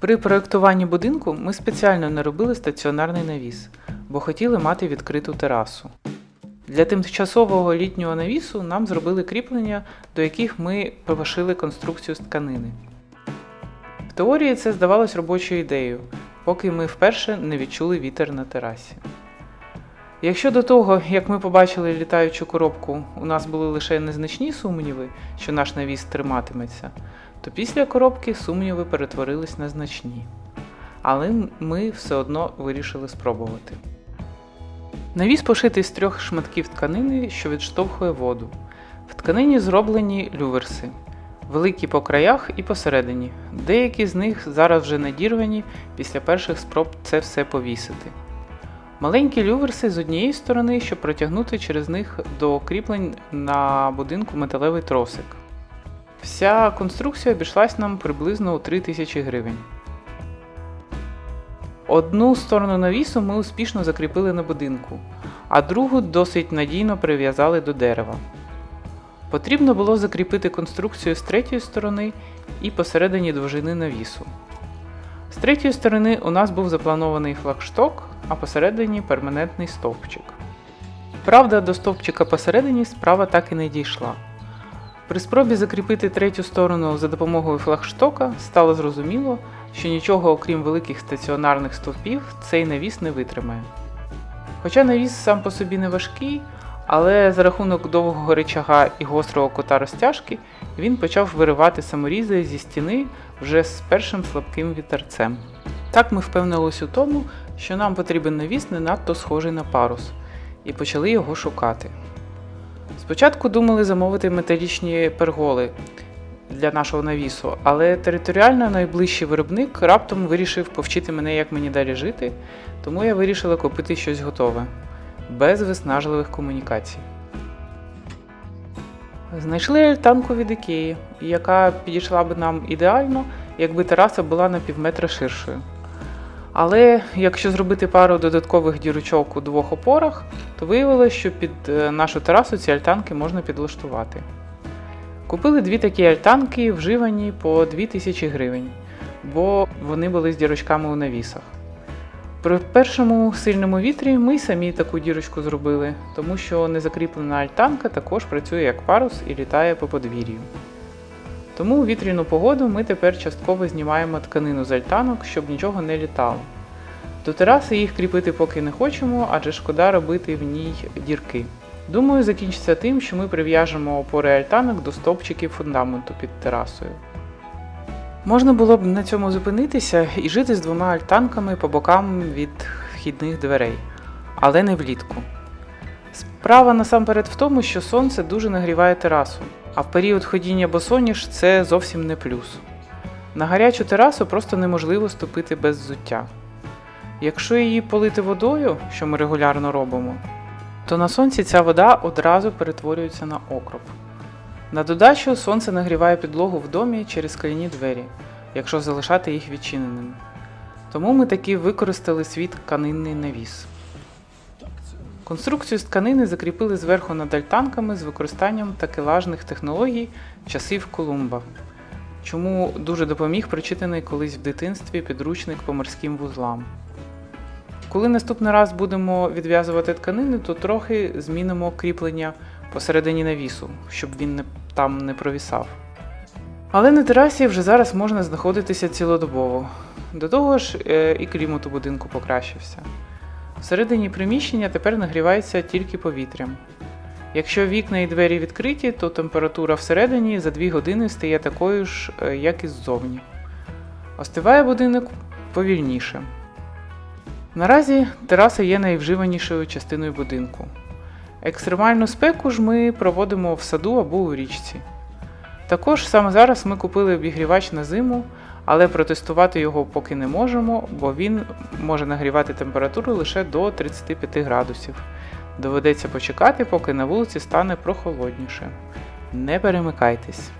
При проєктуванні будинку ми спеціально не робили стаціонарний навіс, бо хотіли мати відкриту терасу. Для тимчасового літнього навісу нам зробили кріплення, до яких ми повишили конструкцію з тканини. В теорії це здавалось робочою ідеєю, поки ми вперше не відчули вітер на терасі. Якщо до того, як ми побачили літаючу коробку, у нас були лише незначні сумніви, що наш навіс триматиметься, то після коробки сумніви перетворились на значні. Але ми все одно вирішили спробувати. Навіс пошитий з трьох шматків тканини, що відштовхує воду. В тканині зроблені люверси, великі по краях і посередині. Деякі з них зараз вже надірвані після перших спроб це все повісити. Маленькі люверси з однієї сторони, щоб протягнути через них до кріплень на будинку металевий тросик. Вся конструкція обійшлась нам приблизно у 3000 гривень. Одну сторону навісу ми успішно закріпили на будинку, а другу досить надійно прив'язали до дерева. Потрібно було закріпити конструкцію з третьої сторони і посередині довжини навісу. З третьої сторони у нас був запланований флагшток, а посередині перманентний стовпчик. Правда, до стовпчика посередині справа так і не дійшла. При спробі закріпити третю сторону за допомогою флагштока стало зрозуміло, що нічого окрім великих стаціонарних стовпів цей навіс не витримає. Хоча навіс сам по собі не важкий, але за рахунок довгого речага і гострого кота розтяжки він почав виривати саморізи зі стіни вже з першим слабким вітерцем. Так ми впевнились у тому, що нам потрібен навіс не надто схожий на парус, і почали його шукати. Спочатку думали замовити металічні перголи для нашого навісу, але територіально найближчий виробник раптом вирішив повчити мене, як мені далі жити, тому я вирішила купити щось готове, без виснажливих комунікацій. Знайшли альтанку від Ікеї, яка підійшла б нам ідеально, якби тераса була на півметра ширшою. Але якщо зробити пару додаткових дірочок у двох опорах, то виявилося, що під е, нашу терасу ці альтанки можна підлаштувати. Купили дві такі альтанки, вживані по 2000 гривень, бо вони були з дірочками у навісах. При першому сильному вітрі ми самі таку дірочку зробили, тому що незакріплена альтанка також працює як парус і літає по подвір'ю. Тому у вітряну погоду ми тепер частково знімаємо тканину з альтанок, щоб нічого не літало. До тераси їх кріпити поки не хочемо, адже шкода робити в ній дірки. Думаю, закінчиться тим, що ми прив'яжемо опори альтанок до стовпчиків фундаменту під терасою. Можна було б на цьому зупинитися і жити з двома альтанками по бокам від вхідних дверей, але не влітку. Справа насамперед в тому, що сонце дуже нагріває терасу, а в період ходіння босоніж це зовсім не плюс. На гарячу терасу просто неможливо ступити без взуття. Якщо її полити водою, що ми регулярно робимо, то на сонці ця вода одразу перетворюється на окроп. На додачу сонце нагріває підлогу в домі через скляні двері, якщо залишати їх відчиненими. Тому ми таки використали свій тканинний навіс. Конструкцію з тканини закріпили зверху над альтанками з використанням такелажних технологій часів Колумба, чому дуже допоміг прочитаний колись в дитинстві підручник по морським вузлам. Коли наступний раз будемо відв'язувати тканини, то трохи змінимо кріплення посередині навісу, щоб він не, там не провісав. Але на терасі вже зараз можна знаходитися цілодобово. До того ж, е, і клімат у будинку покращився. Всередині приміщення тепер нагрівається тільки повітрям. Якщо вікна і двері відкриті, то температура всередині за 2 години стає такою ж, е, як і ззовні. Остиває будинок повільніше. Наразі тераса є найвживанішою частиною будинку. Екстремальну спеку ж ми проводимо в саду або у річці. Також саме зараз ми купили обігрівач на зиму, але протестувати його поки не можемо, бо він може нагрівати температуру лише до 35 градусів. Доведеться почекати, поки на вулиці стане прохолодніше. Не перемикайтесь.